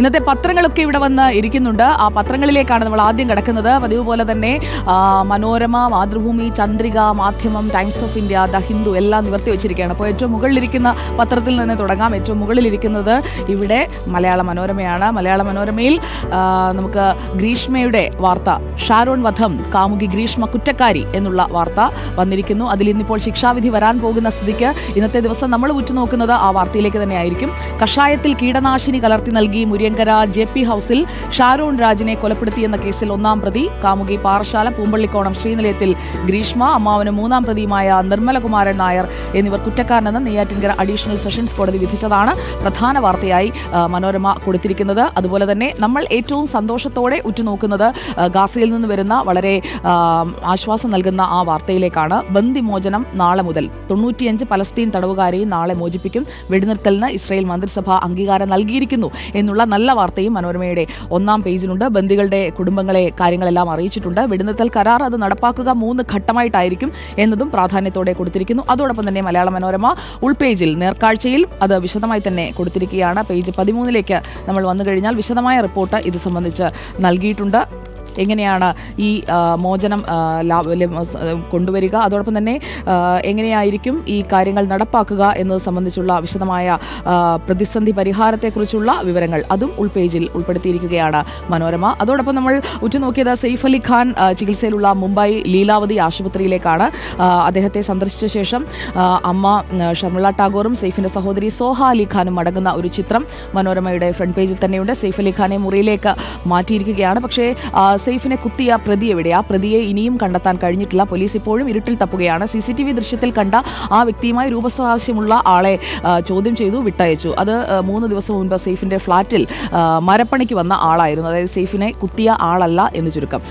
ഇന്നത്തെ പത്രങ്ങളൊക്കെ ഇവിടെ വന്ന് ഇരിക്കുന്നുണ്ട്. ആ പത്രങ്ങളിലേക്കാണ് നമ്മൾ ആദ്യം കിടക്കുന്നത്. പതിവ് പോലെ തന്നെ Manorama Mathrubhumi Chandrika Madhyamam Times of India the Hindu എല്ലാം നിവർത്തി വെച്ചിരിക്കുകയാണ്. അപ്പോൾ ഏറ്റവും മുകളിലിരിക്കുന്ന പത്രത്തിൽ നിന്ന് തുടങ്ങാം. ഏറ്റവും മുകളിലിരിക്കുന്നത് ഇവിടെ മലയാള മനോരമയാണ്. മലയാള മനോരമയിൽ നമുക്ക് ഗ്രീഷ്മയുടെ വാർത്ത ഷാരോൺ വധം കാമുകി ഗ്രീഷ്മ കുറ്റക്കാരി എന്നുള്ള വാർത്ത വന്നിരിക്കുന്നു. അതിൽ ഇന്നിപ്പോൾ ശിക്ഷാവിധി വരാൻ പോകുന്ന സ്ഥിതിക്ക് ഇന്നത്തെ ദിവസം നമ്മൾ ഉറ്റുനോക്കുന്നത് ആ വാർത്തയിലേക്ക് തന്നെയായിരിക്കും. കഷായത്തിൽ കീടനാശിനി കലർത്തി നൽകി മുരിയങ്കര ജെ പി ഹൌസിൽ ഷാരോൺ രാജിനെ കൊലപ്പെടുത്തിയെന്ന കേസിൽ ഒന്നാം പ്രതി കാമുകി പാറശാല പൂമ്പള്ളിക്കോണം ശ്രീനിലയത്തിൽ ഗ്രീഷ്മ അമ്മാവന് മൂന്നാം പ്രതിയുമായ നിർമ്മലകുമാരൻ നായർ എന്നിവർ കുറ്റക്കാരനെന്ന് നെയ്യാറ്റിൻകര അഡീഷണൽ സെഷൻസ് കോടതി വിധിച്ചതാണ് പ്രധാന വാർത്തയായി മനോരമ കൊടുത്തിരിക്കുന്നത്. അതുപോലെ തന്നെ നമ്മൾ ഏറ്റവും സന്തോഷത്തോടെ ഉറ്റുനോക്കുന്നത് ഗാസയിൽ നിന്ന് വരുന്ന വളരെ ആശ്വാസം നൽകുന്ന ആ വാർത്തയിലേക്കാണ്. ബന്ദിമോചനം നാളെ മുതൽ. തൊണ്ണൂറ്റിയഞ്ച് പലസ്തീൻ തടവുകാരെയും നാളെ മോചിപ്പിക്കും. വെടിനിർത്തലിന് ഇസ്രായേൽ മന്ത്രിസഭ അംഗീകാരം നൽകിയിരിക്കുന്നു എന്നുള്ള നല്ല വാർത്തയും മനോരമയുടെ ഒന്നാം പേജിലുണ്ട്. ബന്ദികളുടെ കുടുംബങ്ങളെ കാര്യങ്ങളെല്ലാം അറിയിച്ചിട്ടുണ്ട്. വെടിനിർത്തൽ കരാർ അത് നടപ്പാക്കുക മൂന്ന് ഘട്ടമായിട്ടായിരിക്കും എന്നതും പ്രാധാന്യത്തോടെ കൊടുത്തിരിക്കുന്നു. അതോടൊപ്പം തന്നെ മലയാള മനോരമ ഉൾപേജിൽ നേർക്കാഴ്ചയിൽ അത് വിശദമായി തന്നെ കൊടുത്തിരിക്കുകയാണ്. പേജ് പതിമൂന്നിലേക്ക് നമ്മൾ വന്നു കഴിഞ്ഞാൽ വിശദമായ റിപ്പോർട്ട് ഇത് സംബന്ധിച്ച് നൽകിയിട്ടുണ്ട്. എങ്ങനെയാണ് ഈ മോചനം കൊണ്ടുവരിക? അതോടൊപ്പം തന്നെ എങ്ങനെയായിരിക്കും ഈ കാര്യങ്ങൾ നടപ്പാക്കുക എന്നത് സംബന്ധിച്ചുള്ള വിശദമായ പ്രതിസന്ധി പരിഹാരത്തെക്കുറിച്ചുള്ള വിവരങ്ങൾ അതും ഉൾപേജിൽ ഉൾപ്പെടുത്തിയിരിക്കുകയാണ് മനോരമ. അതോടൊപ്പം നമ്മൾ ഉറ്റുനോക്കിയത് സെയ്ഫ് അലി ഖാൻ ചികിത്സയിലുള്ള മുംബൈ ലീലാവതി ആശുപത്രിയിലേക്കാണ് അദ്ദേഹത്തെ സന്ദർശിച്ച ശേഷം അമ്മ ഷർമിള ടാഗോറും സെയ്ഫിന്റെ സഹോദരി സോഹ അലി ഖാനും അടങ്ങുന്ന ഒരു ചിത്രം മനോരമയുടെ ഫ്രണ്ട് പേജിൽ തന്നെയുണ്ട്. സെയ്ഫ് അലി ഖാനെ മുറിയിലേക്ക് മാറ്റിയിരിക്കുകയാണ്. പക്ഷേ സെയ്ഫിനെ കുത്തിയ പ്രതി എവിടെയാ പ്രതിയെ ഇനിയും കണ്ടെത്താൻ കഴിഞ്ഞിട്ടില്ല. പോലീസ് ഇപ്പോഴും ഇരുട്ടിൽ തപ്പുകയാണ്. സി സി ടി വി ദൃശ്യത്തിൽ കണ്ട ആ വ്യക്തിയുമായി രൂപസാദൃശ്യമുള്ള ആളെ ചോദ്യം ചെയ്തു വിട്ടയച്ചു. അത് മൂന്ന് ദിവസം മുൻപ് സെയ്ഫിന്റെ ഫ്ളാറ്റിൽ മരപ്പണിക്ക് വന്ന ആളായിരുന്നു. അതായത് സെയ്ഫിനെ കുത്തിയ ആളല്ല എന്ന് ചുരുക്കം.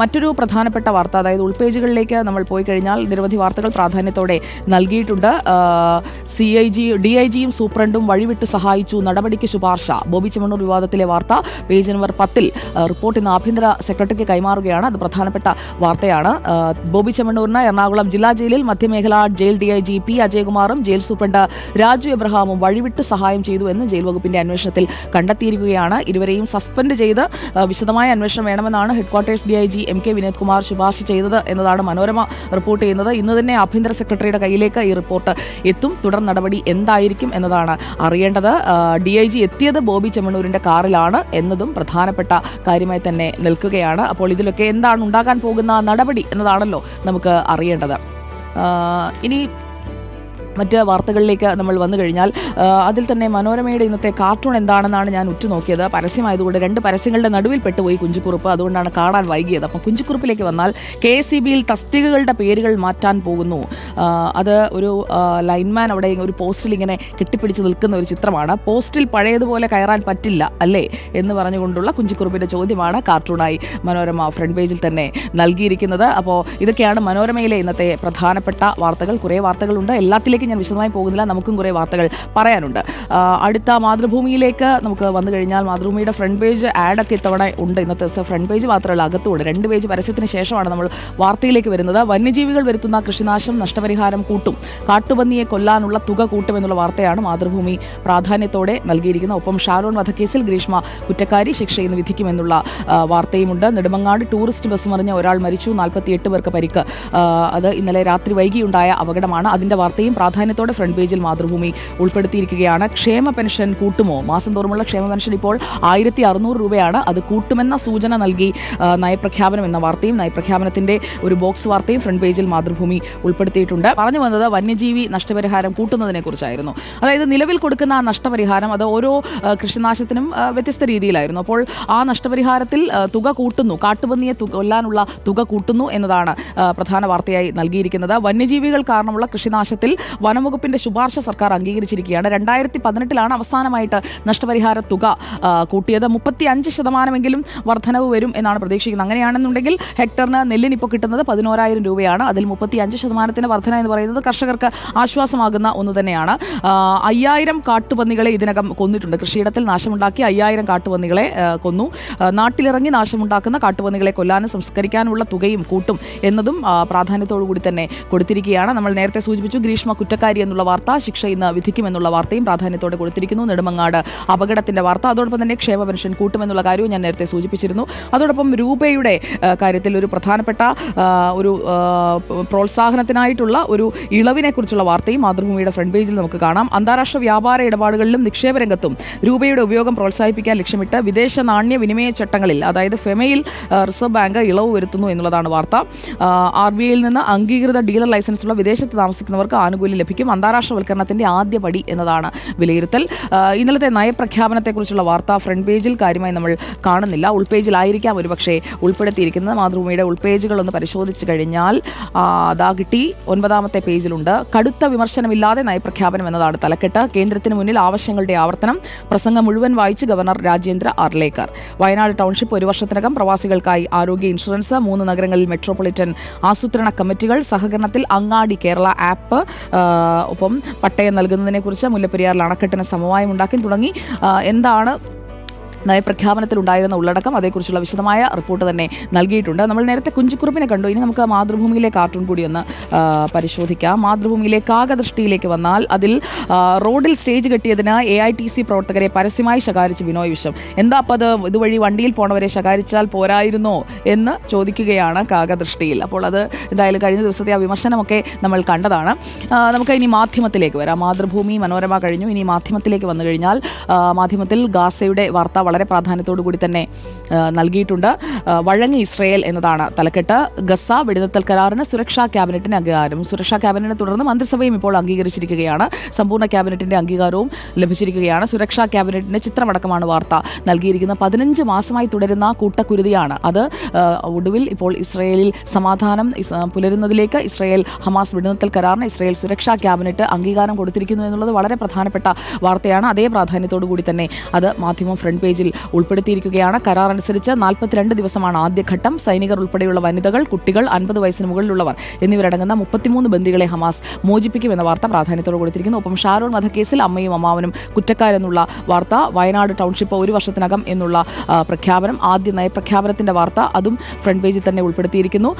മറ്റൊരു പ്രധാനപ്പെട്ട വാർത്ത അതായത് ഉൾപേജുകളിലേക്ക് നമ്മൾ പോയി കഴിഞ്ഞാൽ നിരവധി വാർത്തകൾ പ്രാധാന്യത്തോടെ നൽകിയിട്ടുണ്ട്. C I G D I ജിയും സൂപ്രണ്ടും വഴിവിട്ട് സഹായിച്ചു. നടപടിക്ക് ശുപാർശ. ബോബി ചെമ്മണ്ണൂർ വിവാദത്തിലെ വാർത്ത പേജ് നമ്പർ പത്തിൽ ആ, റിപ്പോർട്ട് ഇന്ന് ആഭ്യന്തര സെക്രട്ടറിക്ക് കൈമാറുകയാണ്. അത് പ്രധാനപ്പെട്ട വാർത്തയാണ്. ബോബി ചെമ്മണ്ണൂരിന് എറണാകുളം ജില്ലാ ജയിലിൽ മധ്യമേഖല jail D I G P അജയകുമാറും jail superintendent Raju എബ്രഹാമും വഴിവിട്ട് സഹായം ചെയ്തു എന്ന് ജയിൽ വകുപ്പിന്റെ അന്വേഷണത്തിൽ കണ്ടെത്തിയിരിക്കുകയാണ്. ഇരുവരെയും സസ്പെൻഡ് ചെയ്ത് വിശദമായ അന്വേഷണം വേണമെന്നാണ് headquarters D I G M K Vinod Kumar ശുപാർശ ചെയ്തത് എന്നതാണ് മനോരമ റിപ്പോർട്ട് ചെയ്യുന്നത്. ഇന്ന് തന്നെ ആഭ്യന്തര സെക്രട്ടറിയുടെ കയ്യിലേക്ക് ഈ റിപ്പോർട്ട് എത്തും. തുടർ നടപടി എന്തായിരിക്കും എന്നതാണ് അറിയേണ്ടത്. ഡി ഐ ജി എത്തിയത് ബോബി ചെമ്മണ്ണൂരിന്റെ കാറിലാണ് എന്നതും പ്രധാനപ്പെട്ട കാര്യമായി തന്നെ നിൽക്കുകയാണ്. അപ്പോൾ ഇതിലൊക്കെ എന്താണ് ഉണ്ടാകാൻ പോകുന്ന നടപടി എന്നതാണല്ലോ നമുക്ക് അറിയേണ്ടത്. ഇനി മറ്റ് വാർത്തകളിലേക്ക് നമ്മൾ വന്നു കഴിഞ്ഞാൽ അതിൽ തന്നെ മനോരമയുടെ ഇന്നത്തെ കാർട്ടൂൺ എന്താണെന്നാണ് ഞാൻ ഉറ്റുനോക്കിയത്. പരസ്യമായതുകൊണ്ട് രണ്ട് പരസ്യങ്ങളുടെ നടുവിൽ പെട്ടുപോയി കുഞ്ചുക്കുറുപ്പ്. അതുകൊണ്ടാണ് കാണാൻ വൈകിയത്. അപ്പം കുഞ്ചുക്കുറുപ്പിലേക്ക് വന്നാൽ കെ എസ് സി ബിയിൽ തസ്തികകളുടെ പേരുകൾ മാറ്റാൻ പോകുന്നു. അത് ഒരു ലൈൻമാൻ അവിടെ ഒരു പോസ്റ്റിൽ ഇങ്ങനെ കെട്ടിപ്പിടിച്ച് നിൽക്കുന്ന ഒരു ചിത്രമാണ്. പോസ്റ്റിൽ പഴയതുപോലെ കയറാൻ പറ്റില്ല അല്ലേ? എന്ന് പറഞ്ഞുകൊണ്ടുള്ള കുഞ്ചിക്കുറുപ്പിന്റെ ചോദ്യമാണ് കാർട്ടൂണായി മനോരമ ഫ്രണ്ട് പേജിൽ തന്നെ നൽകിയിരിക്കുന്നത്. അപ്പോൾ ഇതൊക്കെയാണ് മനോരമയിലെ ഇന്നത്തെ പ്രധാനപ്പെട്ട വാർത്തകൾ. കുറേ വാർത്തകളുണ്ട്. എല്ലാത്തിലേക്കും ഞാൻ വിശദമായി പോകുന്നില്ല. നമുക്കും കുറേ വാർത്തകൾ പറയാനുണ്ട്. അടുത്ത മാതൃഭൂമിയിലേക്ക് നമുക്ക് വന്നു കഴിഞ്ഞാൽ മാതൃഭൂമിയുടെ ഫ്രണ്ട് പേജ് ആഡൊക്കെ ഇത്തവണ ഉണ്ട്. ഇന്നത്തെ ദിവസം ഫ്രണ്ട് പേജ് മാത്രമല്ല അകത്തുണ്ട് രണ്ട് പേജ് പരസ്യത്തിന് ശേഷമാണ് നമ്മൾ വാർത്തയിലേക്ക് വരുന്നത്. വന്യജീവികൾ വരുത്തുന്ന കൃഷിനാശം നഷ്ടപരിഹാരം കൂട്ടും. കാട്ടുപന്നിയെ കൊല്ലാനുള്ള തുക കൂട്ടുമെന്നുള്ള വാർത്തയാണ് മാതൃഭൂമി പ്രാധാന്യത്തോടെ നൽകിയിരിക്കുന്നത് ഒപ്പം ഷാരോൺ വധക്കേസിൽ ഗ്രീഷ്മ കുറ്റക്കാരി ശിക്ഷ ഇന്ന് വിധിക്കുമെന്നുള്ള വാർത്തയുമുണ്ട്. നെടുമങ്ങാട് ടൂറിസ്റ്റ് ബസ് മറിഞ്ഞ ഒരാൾ മരിച്ചു. നാൽപ്പത്തിയെട്ട് പേർക്ക് പരിക്ക് അത് ഇന്നലെ രാത്രി വൈകിയുണ്ടായ അപകടമാണ്. അതിന്റെ വാർത്തയും പ്രാധാന്യത്തോടെ ഫ്രണ്ട് പേജിൽ മാതൃഭൂമി ഉൾപ്പെടുത്തിയിരിക്കുകയാണ്. ക്ഷേമ പെൻഷൻ കൂട്ടുമോ? മാസം തോറുമുള്ള ക്ഷേമ പെൻഷൻ ഇപ്പോൾ ആയിരത്തി അറുന്നൂറ് രൂപയാണ്. അത് കൂട്ടുമെന്ന സൂചന നൽകി നയപ്രഖ്യാപനം എന്ന വാർത്തയും നയപ്രഖ്യാപനത്തിന്റെ ഒരു ബോക്സ് വാർത്തയും ഫ്രണ്ട് പേജിൽ മാതൃഭൂമി ഉൾപ്പെടുത്തിയിട്ടുണ്ട്. പറഞ്ഞു വന്നത് വന്യജീവി നഷ്ടപരിഹാരം കൂട്ടുന്നതിനെ കുറിച്ചായിരുന്നു. അതായത് നിലവിൽ കൊടുക്കുന്ന ആ നഷ്ടപരിഹാരം അത് ഓരോ കൃഷിനാശത്തിനും വ്യത്യസ്ത രീതിയിലായിരുന്നു. അപ്പോൾ ആ നഷ്ടപരിഹാരത്തിൽ തുക കൂട്ടുന്നു. കാട്ടുപന്നിയെ കൊല്ലാനുള്ള തുക കൂട്ടുന്നു എന്നതാണ് പ്രധാന വാർത്തയായി നൽകിയിരിക്കുന്നത്. വന്യജീവികൾ കാരണമുള്ള കൃഷിനാശത്തിൽ വനംവകുപ്പിന്റെ ശുപാർശ സർക്കാർ അംഗീകരിച്ചിരിക്കുകയാണ്. രണ്ടായിരത്തി പതിനെട്ടിലാണ് അവസാനമായിട്ട് നഷ്ടപരിഹാര തുക കൂട്ടിയത്. മുപ്പത്തി അഞ്ച് ശതമാനമെങ്കിലും വർധനവ് വരും എന്നാണ് പ്രതീക്ഷിക്കുന്നത്. അങ്ങനെയാണെന്നുണ്ടെങ്കിൽ ഹെക്ടറിന് നെല്ലിന് ഇപ്പോൾ കിട്ടുന്നത് പതിനോരായിരം രൂപയാണ്. അതിൽ മുപ്പത്തി അഞ്ച് ശതമാനത്തിന് വർധന എന്ന് പറയുന്നത് കർഷകർക്ക് ആശ്വാസമാകുന്ന ഒന്ന് തന്നെയാണ്. അയ്യായിരം കാട്ടുപന്നികളെ ഇതിനകം കൊന്നിട്ടുണ്ട്. കൃഷിയിടത്തിൽ നാശമുണ്ടാക്കി അയ്യായിരം കാട്ടുപന്നികളെ കൊന്നു. നാട്ടിലിറങ്ങി നാശമുണ്ടാക്കുന്ന കാട്ടുപന്നികളെ കൊല്ലാനും സംസ്കരിക്കാനുള്ള തുകയും കൂട്ടും എന്നതും പ്രാധാന്യത്തോടു കൂടി തന്നെ കൊടുത്തിരിക്കുകയാണ്. നമ്മൾ നേരത്തെ സൂചിപ്പിച്ചു ഗ്രീഷ്മ കുറ്റക്കാരി എന്നുള്ള വാർത്ത ശിക്ഷ ഇന്ന് വിധിക്കുമെന്നുള്ള വാർത്തയും പ്രാധാന്യത്തോടെ കൊടുത്തിരിക്കുന്നു. നെടുമങ്ങാട് അപകടത്തിന്റെ വാർത്ത. അതോടൊപ്പം തന്നെ ക്ഷേമ പെൻഷൻ കൂട്ടുമെന്നുള്ള കാര്യവും ഞാൻ നേരത്തെ സൂചിപ്പിച്ചിരുന്നു. അതോടൊപ്പം രൂപയുടെ കാര്യത്തിൽ ഒരു പ്രധാനപ്പെട്ട ഒരു ആ, പ്രോത്സാഹനത്തിനായിട്ടുള്ള ഒരു ഇളവിനെ കുറിച്ചുള്ള വാർത്തയും മാതൃഭൂമിയുടെ ഫ്രണ്ട് പേജിൽ നമുക്ക് കാണാം. അന്താരാഷ്ട്ര വ്യാപാര ഇടപാടുകളിലും നിക്ഷേപ രംഗത്തും രൂപയുടെ ഉപയോഗം പ്രോത്സാഹിപ്പിക്കാൻ ലക്ഷ്യമിട്ട് വിദേശ നാണ്യ വിനിമയ ചട്ടങ്ങളിൽ അതായത് ഫെമയിൽ റിസർവ് ബാങ്ക് ഇളവ് വരുത്തുന്നു എന്നുള്ളതാണ് വാർത്ത. ആർ ബി ഐയിൽ നിന്ന് അംഗീകൃത ഡീലർ ലൈസൻസുള്ള വിദേശത്ത് താമസിക്കുന്നവർക്ക് ആനുകൂല്യം ലഭിക്കും. അന്താരാഷ്ട്രവൽക്കരണത്തിന്റെ ആദ്യപടി എന്നതാണ് വിലയിരുത്തൽ. ഇന്നലത്തെ നയപ്രഖ്യാപനത്തെക്കുറിച്ചുള്ള വാർത്ത ഫ്രണ്ട് പേജിൽ കാര്യമായി നമ്മൾ കാണുന്നില്ല. ഉൾപേജിലായിരിക്കാം ഒരുപക്ഷെ ഉൾപ്പെടുത്തിയിരിക്കുന്നത്. മാതൃഭൂമിയുടെ ഉൾപേജുകളൊന്ന് പരിശോധിച്ച് കഴിഞ്ഞാൽ അതാ കിട്ടി. ഒൻപതാമത്തെ പേജിലുണ്ട്. കടുത്ത വിമർശനമില്ലാതെ നയപ്രഖ്യാപനം എന്നതാണ് തലക്കെട്ട്. കേന്ദ്രത്തിന് മുന്നിൽ ആവശ്യങ്ങളുടെ ആവർത്തനം. പ്രസംഗം മുഴുവൻ വായിച്ച് ഗവർണർ രാജേന്ദ്ര അർലേക്കർ വയനാട് ടൗൺഷിപ്പ് ഒരു വർഷത്തിനകം പ്രവാസികൾക്കായി ആരോഗ്യ ഇൻഷുറൻസ് മൂന്ന് നഗരങ്ങളിൽ മെട്രോപൊളിറ്റൻ ആസൂത്രണ കമ്മിറ്റികൾ സഹകരണത്തിൽ അങ്ങാടി കേരള ആപ്പ് ഒപ്പം പട്ടയം നൽകുന്നതിനെക്കുറിച്ച് മുല്ലപ്പെരിയാറിൽ അണക്കെട്ടിന് സമവായം ഉണ്ടാക്കി തുടങ്ങി. എന്താണ് നയപ്രഖ്യാപനത്തിൽ ഉണ്ടായിരുന്ന ഉള്ളടക്കം അതേക്കുറിച്ചുള്ള വിശദമായ റിപ്പോർട്ട് തന്നെ നൽകിയിട്ടുണ്ട്. നമ്മൾ നേരത്തെ കുഞ്ചിക്കുറുപ്പിനെ കണ്ടു. ഇനി നമുക്ക് മാതൃഭൂമിയിലെ കാർട്ടൂൺ കൂടി ഒന്ന് പരിശോധിക്കാം. മാതൃഭൂമിയിലെ കാകദൃഷ്ടിയിലേക്ക് വന്നാൽ അതിൽ റോഡിൽ സ്റ്റേജ് കെട്ടിയതിന് എ ഐ ടി സി പ്രവർത്തകരെ പരസ്യമായി ശകാരിച്ച് ബിനോയ് വിശ്വം. എന്താ അപ്പം അത് ഇതുവഴി വണ്ടിയിൽ പോണവരെ ശകാരിച്ചാൽ പോരായിരുന്നോ എന്ന് ചോദിക്കുകയാണ് കാകദൃഷ്ടിയിൽ. അപ്പോൾ അത് എന്തായാലും കഴിഞ്ഞ ദിവസത്തെ ആ വിമർശനമൊക്കെ നമ്മൾ കണ്ടതാണ്. നമുക്ക് ഇനി മാധ്യമത്തിലേക്ക് വരാം. മാതൃഭൂമി മനോരമ കഴിഞ്ഞു. ഇനി മാധ്യമത്തിലേക്ക് വന്നു കഴിഞ്ഞാൽ മാധ്യമത്തിൽ ഗാസയുടെ വാർത്ത വളരെ പ്രാധാന്യത്തോടു കൂടി തന്നെ നൽകിയിട്ടുണ്ട്. വഴങ്ങി ഇസ്രയേൽ എന്നതാണ് തലക്കെട്ട്. ഗസ വെടിനിർത്തൽ കരാറിന് സുരക്ഷാ ക്യാബിനറ്റിന് അംഗീകാരം. സുരക്ഷാ ക്യാബിനറ്റിനെ തുടർന്ന് മന്ത്രിസഭയും ഇപ്പോൾ അംഗീകരിച്ചിരിക്കുകയാണ്. സമ്പൂർണ ക്യാബിനറ്റിന്റെ അംഗീകാരവും ലഭിച്ചിരിക്കുകയാണ്. സുരക്ഷാ ക്യാബിനറ്റിന്റെ ചിത്രമടക്കമാണ് വാർത്ത. നൽകിയിരിക്കുന്ന പതിനഞ്ച് മാസമായി തുടരുന്ന കൂട്ടക്കുരുതിയാണ് അത്. ഒടുവിൽ ഇപ്പോൾ ഇസ്രയേലിൽ സമാധാനം പുലരുന്നതിലേക്ക് ഇസ്രയേൽ ഹമാസ് വെടിനിർത്തൽ കരാറിന് ഇസ്രയേൽ സുരക്ഷാ ക്യാബിനറ്റ് അംഗീകാരം കൊടുത്തിരിക്കുന്നു എന്നുള്ളത് വളരെ പ്രധാനപ്പെട്ട വാർത്തയാണ്. അതേ പ്രാധാന്യത്തോടു കൂടി തന്നെ അത് മാധ്യമം ഫ്രണ്ട് പേജിൽ ഉൾപ്പെടുത്തിയിരിക്കുകയാണ്. കരാർ അനുസരിച്ച് നാൽപ്പത്തിരണ്ട് ദിവസമാണ് ആദ്യഘട്ടം. സൈനികർ ഉൾപ്പെടെയുള്ള വനിതകൾ കുട്ടികൾ അൻപത് വയസ്സിന് മുകളിലുള്ളവർ എന്നിവരടങ്ങുന്ന മുപ്പത്തിമൂന്ന് ബന്ദികളെ ഹമാസ് മോചിപ്പിക്കുമെന്ന വാർത്ത പ്രാധാന്യത്തോട് കൊടുത്തിരിക്കുന്നു ഒപ്പം ഷാരോൺ വധക്കേസിൽ അമ്മയും അമ്മാവനും കുറ്റക്കാരെന്നുള്ള വാർത്ത വയനാട് ടൗൺഷിപ്പ് ഒരു വർഷത്തിനകം എന്നുള്ള പ്രഖ്യാപനം ആദ്യ നയപ്രഖ്യാപനത്തിന്റെ വാർത്ത അതും ഫ്രണ്ട് പേജിൽ തന്നെ ഉൾപ്പെടുത്തിയിരിക്കുന്നു.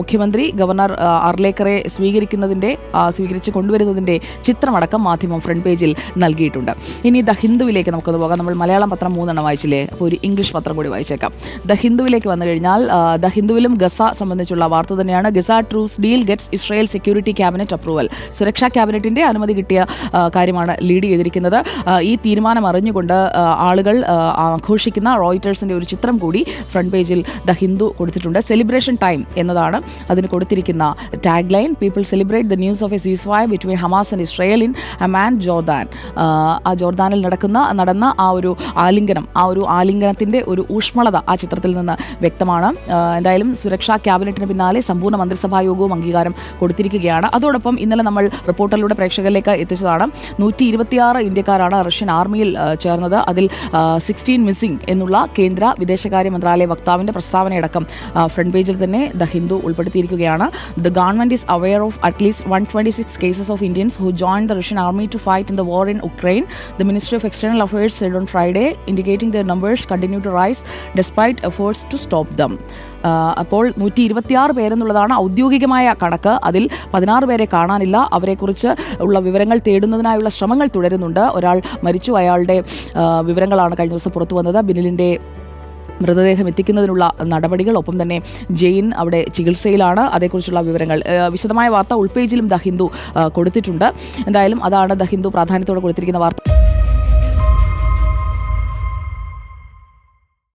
മുഖ്യമന്ത്രി ഗവർണർ അർലേക്കറെ സ്വീകരിക്കുന്നതിന്റെ സ്വീകരിച്ചു കൊണ്ടുവരുന്നതിന്റെ ചിത്രമടക്കം മാധ്യമം ഫ്രണ്ട് പേജിൽ നൽകിയിട്ടുണ്ട്. ഇനി ദ ഹിന്ദുവിലേക്ക് നമുക്കത് പോകാം. നമ്മൾ മലയാളം പത്രം മൂന്നെണ്ണം വായിച്ചില്ലേ? അപ്പോൾ ഒരു ഇംഗ്ലീഷ് പത്രം കൂടി വായിച്ചേക്കാം. ദ ഹിന്ദുവിലേക്ക് വന്നു കഴിഞ്ഞാൽ ദ ഹിന്ദുവിലും ഗസ സംബന്ധിച്ചുള്ള വാർത്ത തന്നെയാണ്. Gaza truce deal gets Israel security cabinet approval. സുരക്ഷാ ക്യാബിനറ്റിന്റെ അനുമതി കിട്ടിയ കാര്യമാണ് ലീഡ് ചെയ്തിരിക്കുന്നത്. ഈ തീരുമാനം അറിഞ്ഞുകൊണ്ട് ആളുകൾ ആഘോഷിക്കുന്ന റോയിറ്റേഴ്സിന്റെ ഒരു ചിത്രം കൂടി ഫ്രണ്ട് പേജിൽ ദ ഹിന്ദു കൊടുത്തിട്ടുണ്ട്. സെലിബ്രേഷൻ ടൈം എന്നതാണ് അതിന് കൊടുത്തിരിക്കുന്ന tag line people celebrate the news of a ceasefire between Hamas and Israel in Amman Jordan. ആ ജോർദാനിൽ നടക്കുന്ന നടന്ന ആ ഒരു ആലിംഗനം ആ ഒരു ആലിംഗനത്തിന്റെ ഒരു ഊഷ്മളത ആ ചിത്രത്തിൽ നിന്ന് വ്യക്തമാണ്. എന്തായാലും സുരക്ഷാ ക്യാബിനറ്റിന് പിന്നാലെ സമ്പൂർണ മന്ത്രിസഭാ യോഗവും അംഗീകാരം കൊടുത്തിരിക്കുകയാണ്. അതോടൊപ്പം ഇന്നലെ നമ്മൾ റിപ്പോർട്ടറിലൂടെ പ്രേക്ഷകരിലേക്ക് എത്തിച്ചതാണ്. നൂറ്റി ഇരുപത്തിയാറ് ഇന്ത്യക്കാരാണ് റഷ്യൻ ആർമിയിൽ ചേർന്നത്. അതിൽ സിക്സ്റ്റീൻ മിസ്സിംഗ് എന്നുള്ള കേന്ദ്ര വിദേശകാര്യ മന്ത്രാലയ വക്താവിന്റെ പ്രസ്താവനയടക്കം ഫ്രണ്ട് പേജിൽ തന്നെ the Hindu ഉൾപ്പെടുത്തിയിരിക്കുകയാണ്. The government is aware of at least one twenty six cases of Indians who join the Russian army to fight in the war in Ukraine. The ministry of external affairs said on Friday indicating the numbers continue to rise despite efforts to stop them അപ്പോൾ നൂറ്റി ഇരുപത്തിയാറ് പേരെന്നുള്ളതാണ് ഔദ്യോഗികമായ കണക്ക്. അതിൽ പതിനാറ് പേരെ കാണാനില്ല. അവരെക്കുറിച്ച് ഉള്ള വിവരങ്ങൾ തേടുന്നതിനായുള്ള ശ്രമങ്ങൾ തുടരുന്നുണ്ട്. ഒരാൾ മരിച്ചു. അയാളുടെ വിവരങ്ങളാണ് കഴിഞ്ഞ ദിവസം പുറത്തു വന്നത്. ബിനിലിന്റെ മൃതദേഹം എത്തിക്കുന്നതിനുള്ള നടപടികൾ ഒപ്പം തന്നെ ജെയിൻ അവിടെ ചികിത്സയിലാണ്. അതേക്കുറിച്ചുള്ള വിവരങ്ങൾ. വിശദമായ വാർത്ത ഉൾപേജിലും ദ ഹിന്ദു കൊടുത്തിട്ടുണ്ട്. എന്തായാലും അതാണ് ദ ഹിന്ദു പ്രാധാന്യത്തോടെ കൊടുത്തിരിക്കുന്ന വാർത്ത.